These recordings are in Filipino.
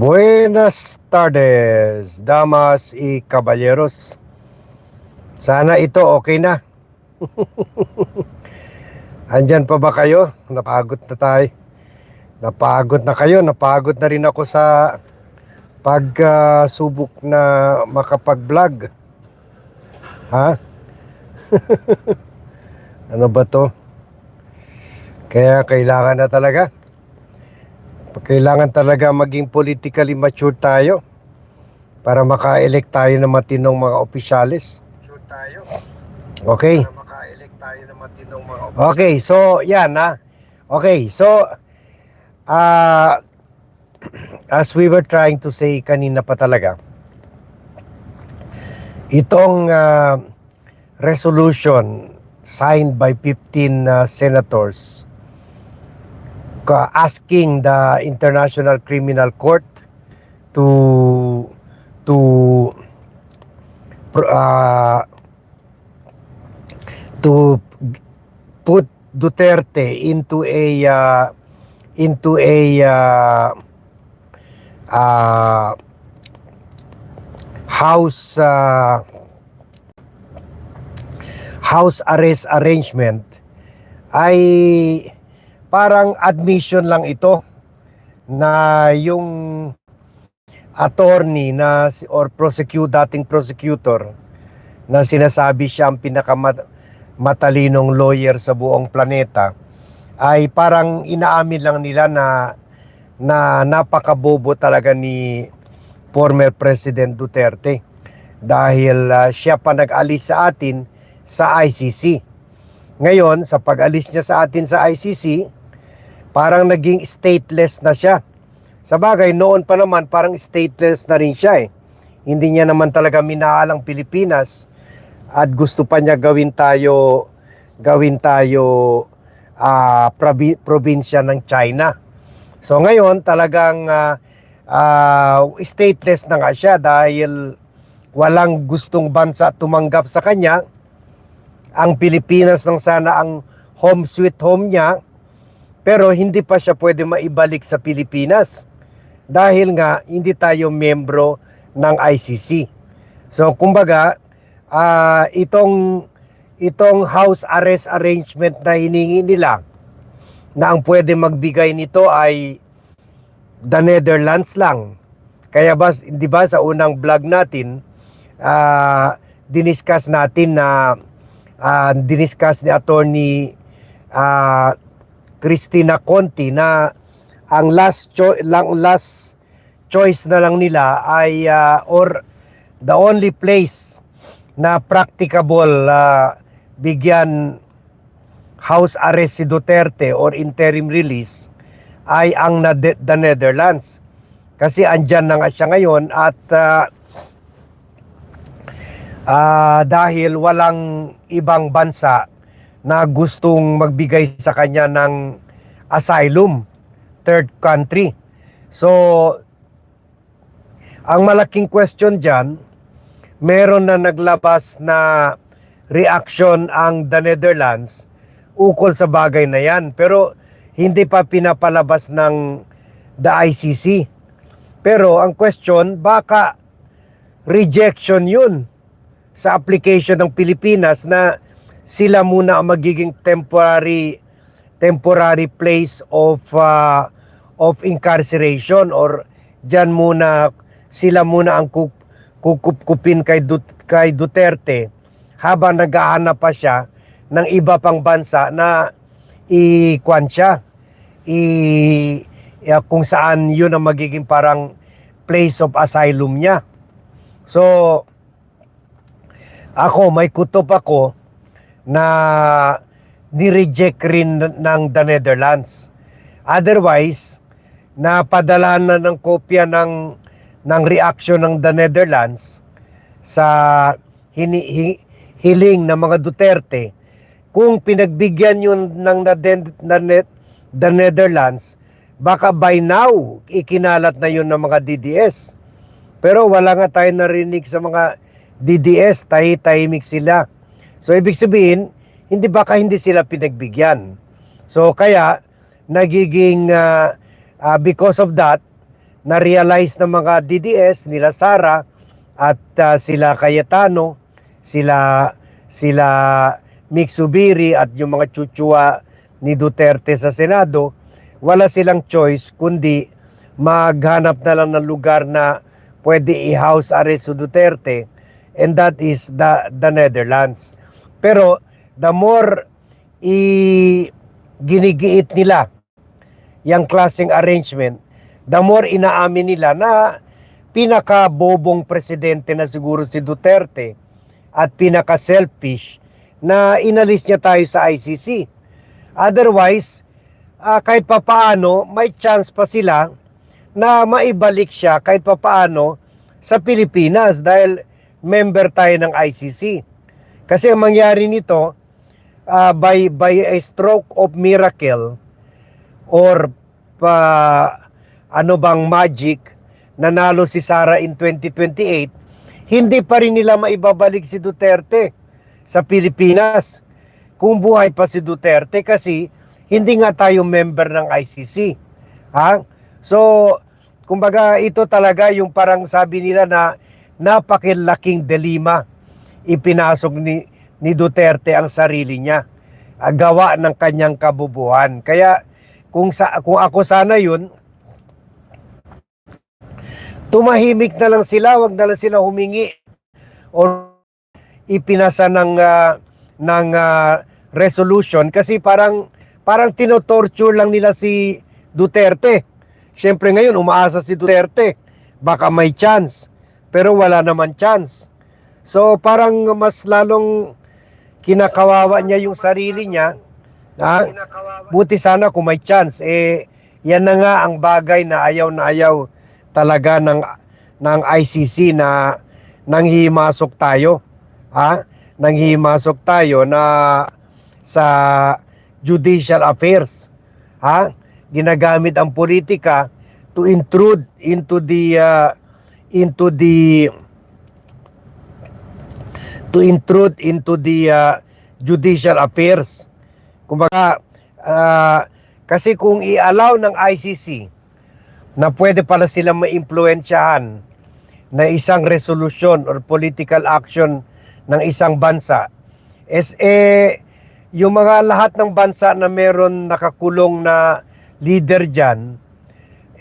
Buenas tardes, damas y caballeros. Sana ito okay na. Andyan pa ba kayo? Napagod na tayo. Napagod na kayo. Napagod na rin ako sa pagsubok na makapag-vlog. Ha? ano ba to? Kaya kailangan na talaga. Kailangan talaga maging politically mature tayo para maka-elect tayo ng matinong mga opisyalis. Mature tayo. Okay. Para maka-elect tayo ng matinong mga Okay, so yan ha. Okay, so uh, as we were trying to say kanina pa talaga, itong uh, resolution signed by 15 uh, senators ka- asking the International Criminal Court to to uh, to put Duterte into a uh, into a uh, uh, house uh, house arrest arrangement. Ay parang admission lang ito na yung attorney na or prosecute dating prosecutor na sinasabi siya ang pinakamatalinong lawyer sa buong planeta ay parang inaamin lang nila na na napakabobo talaga ni former President Duterte dahil ah, siya pa nag-alis sa atin sa ICC. Ngayon, sa pag-alis niya sa atin sa ICC, parang naging stateless na siya. Sa bagay, noon pa naman parang stateless na rin siya eh. Hindi niya naman talaga minahal ang Pilipinas at gusto pa niya gawin tayo gawin tayo ah, probi- probinsya ng China. So ngayon talagang ah, ah, stateless na nga siya dahil walang gustong bansa tumanggap sa kanya. Ang Pilipinas nang sana ang home sweet home niya pero hindi pa siya pwede maibalik sa Pilipinas dahil nga hindi tayo membro ng ICC. So kumbaga, ah, itong itong house arrest arrangement na hiningi nila na ang pwede magbigay nito ay the Netherlands lang. Kaya ba, di ba sa unang vlog natin, ah, diniscuss natin na ah, diniscuss ni attorney ah, Christina Conti na ang last cho- lang last choice na lang nila ay ah, or the only place na practicable ah, bigyan house arrest si Duterte or interim release ay ang na the Netherlands. Kasi andyan na nga siya ngayon at ah, ah, dahil walang ibang bansa na gustong magbigay sa kanya ng asylum, third country. So, ang malaking question dyan, meron na naglabas na reaction ang the Netherlands ukol sa bagay na yan. Pero hindi pa pinapalabas ng the ICC. Pero ang question, baka rejection yun sa application ng Pilipinas na sila muna ang magiging temporary temporary place of uh, of incarceration or diyan muna sila muna ang kup, kukup-kupin kay, Dut- kay Duterte habang naghahanap pa siya ng iba pang bansa na i-kwan siya i kung saan yun ang magiging parang place of asylum niya. So ako may kutob ako na ni-reject rin ng the Netherlands. Otherwise, napadala na ng kopya ng ng reaction ng the Netherlands sa hini, hi- hiling ng mga Duterte kung pinagbigyan yun ng the, the, the Netherlands baka by now ikinalat na yun ng mga DDS pero wala nga tayo narinig sa mga DDS tahi-tahimik sila so ibig sabihin hindi baka hindi sila pinagbigyan so kaya nagiging ah, ah, because of that na-realize ng mga DDS nila Sara at ah, sila Cayetano, sila sila Miksubiri at yung mga chuchua ni Duterte sa Senado, wala silang choice kundi maghanap na lang ng lugar na pwede i-house arrest si Duterte and that is the, the Netherlands. Pero the more i ginigiit nila yung klaseng arrangement, the more inaamin nila na pinaka-bobong presidente na siguro si Duterte at pinaka-selfish na inalis niya tayo sa ICC. Otherwise, ah, kahit papaano, may chance pa sila na maibalik siya kahit papaano sa Pilipinas dahil member tayo ng ICC. Kasi ang mangyari nito, ah, by, by a stroke of miracle or pa, ano bang magic, nanalo si Sara in 2028, hindi pa rin nila maibabalik si Duterte sa Pilipinas kung buhay pa si Duterte kasi hindi nga tayo member ng ICC. Ha? So, kumbaga ito talaga yung parang sabi nila na napakilaking delima ipinasok ni, ni Duterte ang sarili niya ah, gawa ng kanyang kabubuhan. Kaya kung sa kung ako sana yun tumahimik na lang sila, wag na lang sila humingi o ipinasa ng ah, ng ah, resolution kasi parang parang tinotorture lang nila si Duterte. Siyempre ngayon umaasa si Duterte, baka may chance, pero wala naman chance. So parang mas lalong kinakawawa niya yung sarili niya. Ha? Buti sana kung may chance eh yan na nga ang bagay na ayaw na ayaw talaga ng ng ICC na nanghihimasok tayo. Ha? Nanghihimasok tayo na sa judicial affairs. Ha? Ginagamit ang politika to intrude into the uh, into the to intrude into the uh, judicial affairs. Kumbaga, ah, kasi kung i-allow ng ICC na pwede pala silang maimpluensyahan na isang resolusyon or political action ng isang bansa, is eh, yung mga lahat ng bansa na meron nakakulong na leader dyan,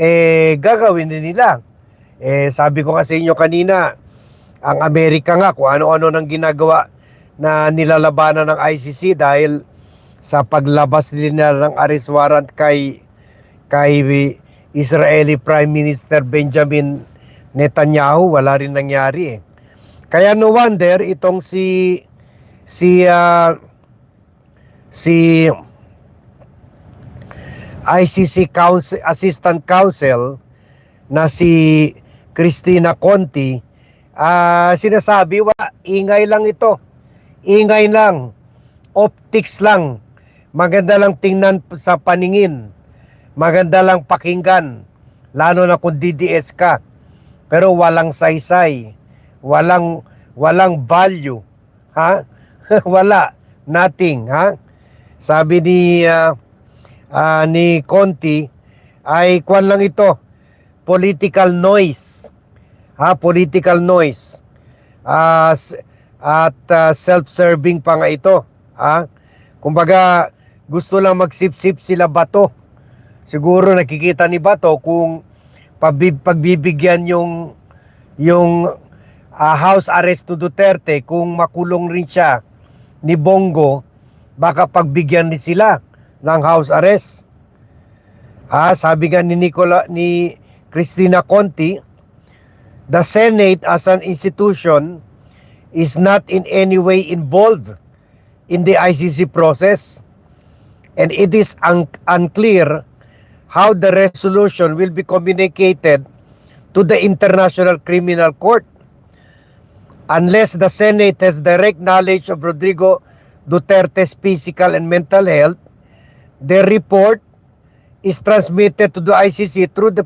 eh, gagawin din nila. Eh, sabi ko kasi inyo kanina, ang Amerika nga kung ano-ano nang ginagawa na nilalabanan ng ICC dahil sa paglabas nila ng arrest warrant kay kay Israeli Prime Minister Benjamin Netanyahu wala rin nangyari eh. Kaya no wonder itong si si ah, si ICC Council, Assistant Counsel na si Christina Conti ah sinasabi wa ingay lang ito. Ingay lang. Optics lang. Maganda lang tingnan sa paningin. Maganda lang pakinggan. Lalo na kung DDS ka. Pero walang saysay. Walang walang value. Ha? Wala. Nothing, ha? Sabi ni ah, ah, ni Conti ay kwan lang ito. Political noise. Ha, political noise. S- at ah, self-serving pa nga ito. Ha? Kumbaga, gusto lang magsip-sip sila bato. Siguro nakikita ni Bato kung pagbibigyan yung yung ah, house arrest to Duterte kung makulong rin siya ni Bongo baka pagbigyan din sila ng house arrest. Ah, sabi nga ni Nicola ni Christina Conti, the Senate as an institution is not in any way involved in the ICC process and it is un- unclear how the resolution will be communicated to the International Criminal Court unless the Senate has direct knowledge of Rodrigo Duterte's physical and mental health, their report is transmitted to the ICC through the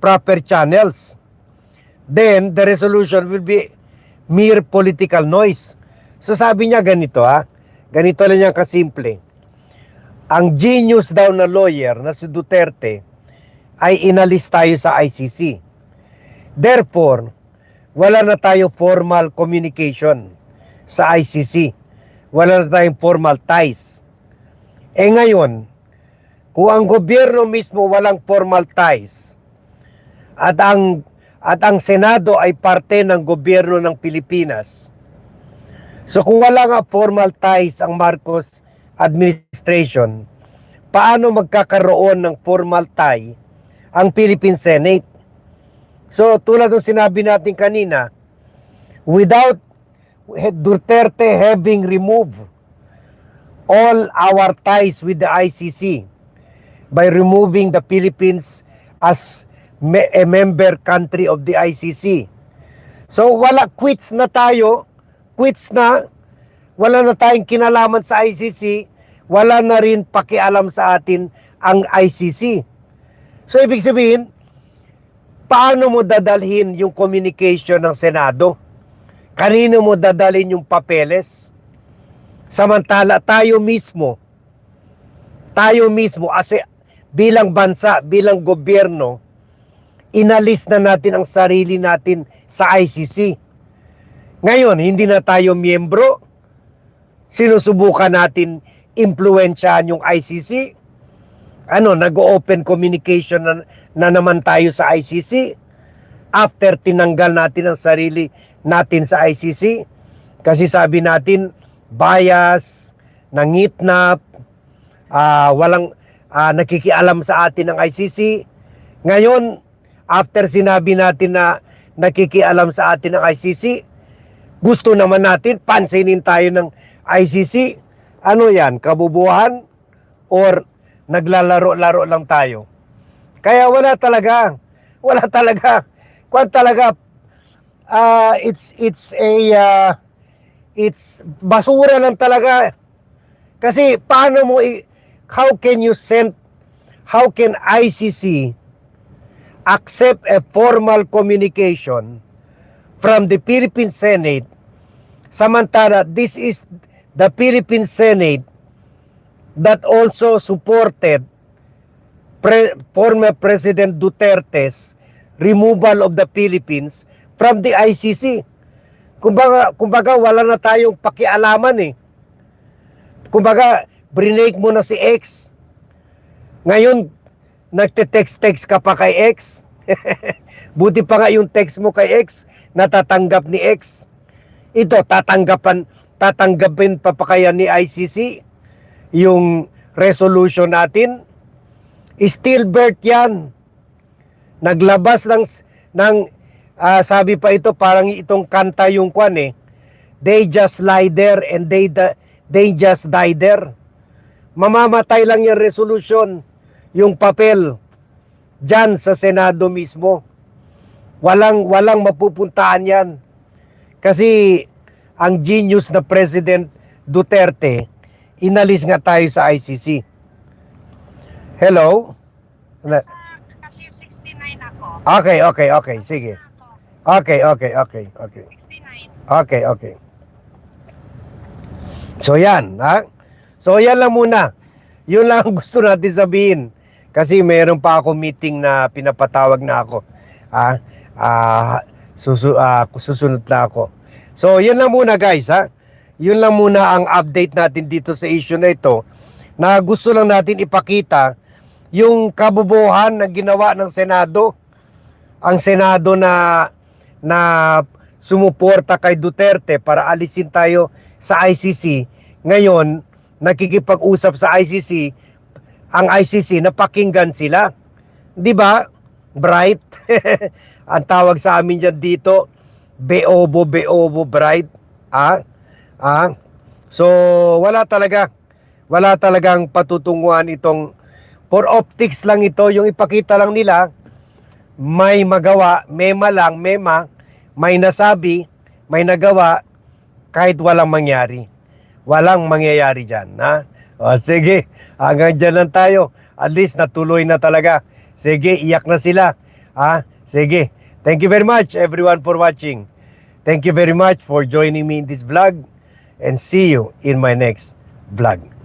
proper channels. Then, the resolution will be mere political noise. So sabi niya ganito ha, ganito lang niya kasimple. Ang genius daw na lawyer na si Duterte ay inalis tayo sa ICC. Therefore, wala na tayo formal communication sa ICC. Wala na tayong formal ties. Eh ngayon, kung ang gobyerno mismo walang formal ties at ang at ang Senado ay parte ng gobyerno ng Pilipinas. So kung wala nga formal ties ang Marcos administration, paano magkakaroon ng formal tie ang Philippine Senate? So tulad ng sinabi natin kanina, without Duterte having removed all our ties with the ICC by removing the Philippines as a member country of the ICC. So wala quits na tayo, quits na, wala na tayong kinalaman sa ICC, wala na rin pakialam sa atin ang ICC. So ibig sabihin, paano mo dadalhin yung communication ng Senado? Kanino mo dadalhin yung papeles? Samantala tayo mismo, tayo mismo as bilang bansa, bilang gobyerno, inalis na natin ang sarili natin sa ICC. Ngayon, hindi na tayo miyembro. Sinusubukan natin impluensyahan yung ICC. Ano, nag-open communication na, na naman tayo sa ICC after tinanggal natin ang sarili natin sa ICC. Kasi sabi natin, bias, nangitnap, ah, walang ah, nakikialam sa atin ng ICC. Ngayon, after sinabi natin na nakikialam sa atin ng ICC, gusto naman natin pansinin tayo ng ICC. Ano yan? Kabubuhan? Or naglalaro-laro lang tayo? Kaya wala talaga. Wala talaga. Kwan talaga. ah, it's it's a ah, it's basura lang talaga. Kasi paano mo i- how can you send how can ICC accept a formal communication from the Philippine Senate samantala this is the Philippine Senate that also supported pre- former President Duterte's removal of the Philippines from the ICC. Kumbaga, kumbaga wala na tayong pakialaman eh. Kumbaga, brinake mo na si X. Ngayon, nagte-text-text ka pa kay X. Buti pa nga yung text mo kay X, natatanggap ni X. Ito, tatanggapan, tatanggapin pa pa kaya ni ICC yung resolution natin. Stillbirth yan. Naglabas ng, ng ah, sabi pa ito, parang itong kanta yung kwan eh. They just lie there and they, they just die there. Mamamatay lang yung resolution, yung papel, dyan sa Senado mismo. Walang, walang mapupuntaan yan. Kasi ang genius na President Duterte, inalis nga tayo sa ICC. Hello? Sa cashier 69 ako. Okay, okay, okay. Sige. Okay, okay, okay, okay. 69. Okay, okay. So yan, ha? So yan lang muna. Yun lang ang gusto natin sabihin. Kasi meron pa ako meeting na pinapatawag na ako. Ha? Ah, susu ah, susunod na ako. So yan lang muna guys, ha? Yun lang muna ang update natin dito sa issue na ito na gusto lang natin ipakita yung kabubuhan na ginawa ng Senado. Ang Senado na na sumuporta kay Duterte para alisin tayo sa ICC. Ngayon, nakikipag-usap sa ICC, ang ICC napakinggan sila. 'Di ba? Bright. ang tawag sa amin diyan dito, Beobo Beobo Bright. Ah? Ah? So, wala talaga. Wala talagang patutunguhan itong for optics lang ito, yung ipakita lang nila may magawa, mema lang, mema, may nasabi, may nagawa, kahit walang mangyari. Walang mangyayari dyan. Ha? O, sige, hanggang dyan lang tayo. At least natuloy na talaga. Sige, iyak na sila. Ha? Sige. Thank you very much everyone for watching. Thank you very much for joining me in this vlog. And see you in my next vlog.